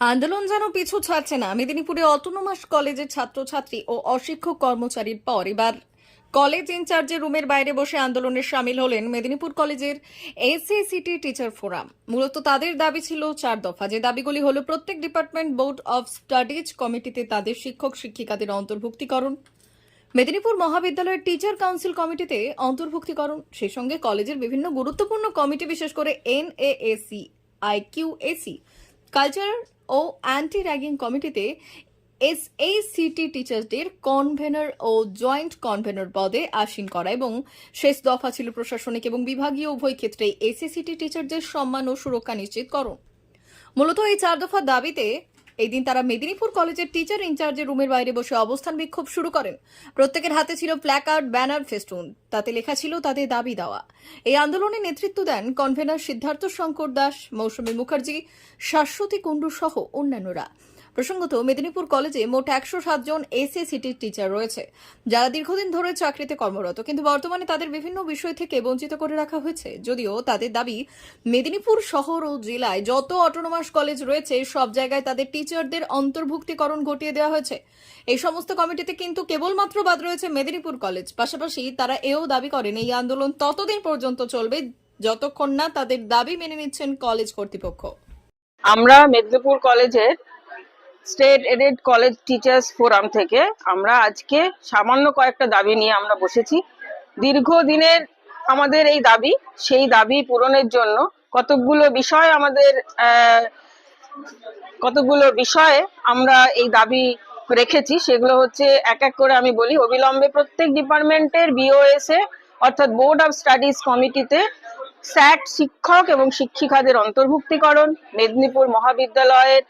আন্দোলন যেন পিছু ছাড়ছে না। মেদিনীপুরে অটোনোমাস কলেজের ছাত্রছাত্রী ও অশিক্ষক কর্মচারীর পর এবার কলেজ ইনচার্জের রুমের বাইরে বসে আন্দোলনে সামিল হলেন মেদিনীপুর কলেজের এসএসিটি টিচার ফোরাম মূলত তাদের দাবি ছিল চার দফা। যে দাবিগুলি হলো, প্রত্যেক ডিপার্টমেন্ট বোর্ড অফ স্টাডিজ কমিটিতে তাদের শিক্ষক শিক্ষিকাদের অন্তর্ভুক্তিকরণ, মেদিনীপুর মহাবিদ্যালয়ের টিচার কাউন্সিল কমিটিতে অন্তর্ভুক্তিকরণ, সেই সঙ্গে কলেজের বিভিন্ন গুরুত্বপূর্ণ কমিটি বিশেষ করে এনএএসি আইকিউএসি কালচার ও অ্যান্টি র্যাগিং কমিটিতে এস এই সিটি টিচার্সদের কনভেনর ও জয়েন্ট কনভেনর পদে আসীন করা এবং শেষ দফা ছিল প্রশাসনিক এবং বিভাগীয় উভয় ক্ষেত্রে এসএসিটি টিচারদের সম্মান ও সুরক্ষা নিশ্চিত নিশ্চিতকরণ মূলত এই চার দফা দাবিতে এই দিন তারা মেদিনীপুর কলেজের টিচার ইনচার্জের রুমের বাইরে বসে অবস্থান বিক্ষোভ শুরু করেন। প্রত্যেকের হাতে ছিল প্ল্যাকার্ড ব্যানার ফেস্টুন তাতে লেখা ছিল তাদের দাবি দেওয়া। এই আন্দোলনে নেতৃত্ব দেন কনভেনার সিদ্ধার্থ শঙ্কর দাস, মৌসুমী মুখার্জি, শাশ্বতী কুণ্ডু সহ অন্যান্যরা। প্রসঙ্গত, মেদিনীপুর কলেজে মোট একশো সাতজন এসএসিটির টিচার রয়েছে, যারা দীর্ঘদিন ধরে চাকরিতে কর্মরত। কিন্তু বর্তমানে তাদের বিভিন্ন বিষয় থেকে বঞ্চিত করে রাখা হয়েছে। যদিও তাদের দাবি, মেদিনীপুর শহর ও জেলায় যত অটোনোমাস কলেজ রয়েছে, সব জায়গায় তাদের টিচারদের অন্তর্ভুক্তিকরণ ঘটিয়ে দেওয়া হয়েছে। এই সমস্ত কমিটিতে কিন্তু কেবলমাত্র বাদ রয়েছে মেদিনীপুর কলেজ। পাশাপাশি তারা এও দাবি করেন, এই আন্দোলন ততদিন পর্যন্ত চলবে যতক্ষণ না তাদের দাবি মেনে নিচ্ছেন কলেজ কর্তৃপক্ষ। আমরা মেদিনীপুর কলেজের state aided college teachers forum থেকে আমরা আজকে সামান্য কয়েকটা দাবি নিয়ে আমরা বসেছি। দীর্ঘদিনের আমাদের এই দাবি, সেই দাবি পূরণের জন্য কতকগুলো বিষয় আমাদের কতগুলো বিষয়ে আমরা এই দাবি রেখেছি। সেগুলো হচ্ছে এক এক করে আমি বলি। অবিলম্বে প্রত্যেক ডিপার্টমেন্টের বিওএস এ, অর্থাৎ বোর্ড অফ স্টাডিজ কমিটিতে স্যাট শিক্ষক এবং শিক্ষিকাদের অন্তর্ভুক্তিকরণ, মেদিনীপুর মহাবিদ্যালয়ের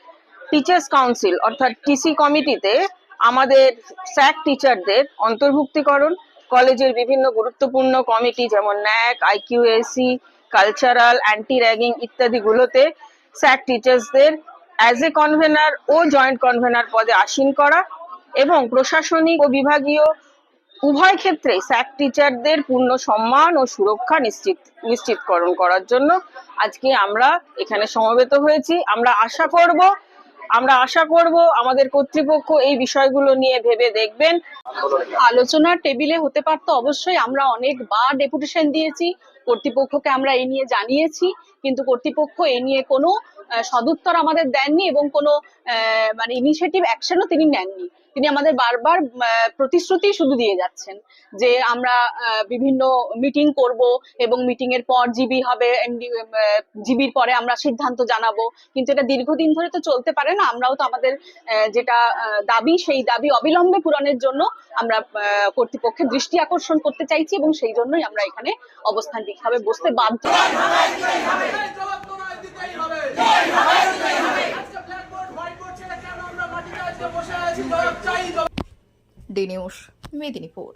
টিচার্স কাউন্সিল অর্থাৎ টিসি কমিটিতে আমাদের স্যাক টিচারদের অন্তর্ভুক্তিকরণ, কলেজের বিভিন্ন গুরুত্বপূর্ণ কমিটি যেমন NAAC IQAC cultural anti ragging ইত্যাদিগুলোতে sec টিচার্সদের অ্যাজ এ কনভেনার ও জয়েন্ট কনভেনার পদে আসীন করা এবং প্রশাসনিক ও বিভাগীয় উভয় ক্ষেত্রে স্যাক টিচারদের পূর্ণ সম্মান ও সুরক্ষা নিশ্চিত, নিশ্চিতকরণ করার জন্য আজকে আমরা এখানে সমবেত হয়েছি। আমরা আশা করব আমরা আশা করব আমাদের কর্তৃপক্ষ এই বিষয়গুলো নিয়ে ভেবে দেখবেন। আলোচনার টেবিলে হতে পারতো অবশ্যই, আমরা অনেকবার ডেপুটেশন দিয়েছি। কর্তৃপক্ষকে আমরা এই নিয়ে জানিয়েছি, কিন্তু কর্তৃপক্ষ এ নিয়ে কোনো সদুত্তর আমাদের দেননি এবং কোনো মানে ইনিশিয়েটিভ অ্যাকশনও তিনি নেননি। তিনি আমাদের বারবার প্রতিশ্রুতি শুধু দিয়ে যাচ্ছেন যে আমরা বিভিন্ন মিটিং করব এবং মিটিং এর পর জিবি হবে জিবির পরে আমরা সিদ্ধান্ত জানাব। কিন্তু এটা দীর্ঘদিন ধরে তো চলতে পারে না, আমরাও তো আমাদের যেটা দাবি, সেই দাবি অবিলম্বে পূরণের জন্য আমরা কর্তৃপক্ষের দৃষ্টি আকর্ষণ করতে চাইছি এবং সেই জন্যই আমরা এখানে অবস্থান বিক্ষোভে বসতে বাধ্য জবাব দিতেই হবে আজকে ব্ল্যাকবোর্ড হোয়াইট বোর্ড ছেড়ে কেন আমরা মাটিতে আজকে বসে আছি জবাব চাই জবাব ডি নিউজ মেদিনীপুর।